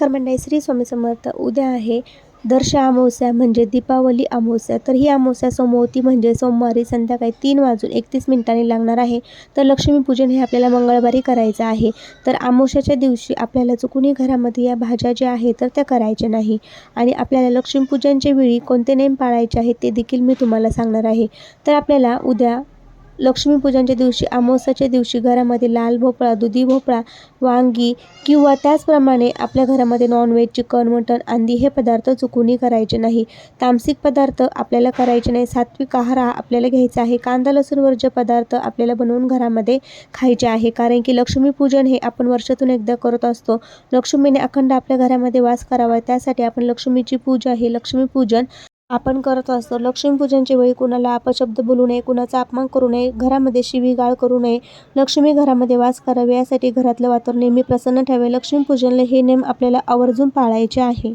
नमस्कार मंडळी श्री स्वामी समर्थ. उद्या आहे दर्श अमावस्या म्हणजे दीपावली अमावस्या. तर ही अमावस्या सोमवती म्हणजे सोमवारी संध्याकाळी तीन वाजून एकतीस मिनिटांनी लागणार आहे. तर लक्ष्मीपूजन हे आपल्याला मंगळवारी करायचं आहे. तर अमावस्याच्या दिवशी आपल्याला चुकूनही घरामध्ये या भाज्या ज्या आहेत तर त्या करायच्या नाही. आणि आपल्याला लक्ष्मीपूजनच्या वेळी कोणते नेम पाळायचे आहेत ते देखील मी तुम्हाला सांगणार आहे. तर आपल्याला उद्या लक्ष्मीपूजनच्या दिवशी अमावस्याच्या दिवशी घरामध्ये लाल भोपळा दुधी भोपळा वांगी किंवा त्याचप्रमाणे आपल्या घरामध्ये नॉनव्हेज चिकन मटण अंडी हे पदार्थ चुकूनही करायचे नाही. तामसिक पदार्थ आपल्याला करायचे नाही. सात्विक आहार हा आपल्याला घ्यायचा आहे. कांदा लसूण वर्ज्य पदार्थ आपल्याला बनवून घरामध्ये खायचे आहे. कारण की लक्ष्मीपूजन हे आपण वर्षातून एकदा करत असतो. लक्ष्मीने अखंड आपल्या घरामध्ये वास करावा. त्यासाठी आपण लक्ष्मीची पूजा हे लक्ष्मीपूजन आपण करत असतो. लक्ष्मीपूजनच्या वेळी कुणाला अपशब्द बोलू नये कुणाचा अपमान करू नये घरामध्ये शिवीगाळ करू नये. लक्ष्मी घरामध्ये वास करावे यासाठी घरातलं वातावरण नेहमी प्रसन्न ठेवावे. लक्ष्मीपूजनला हे नेम आपल्याला आवर्जून पाळायचे आहे.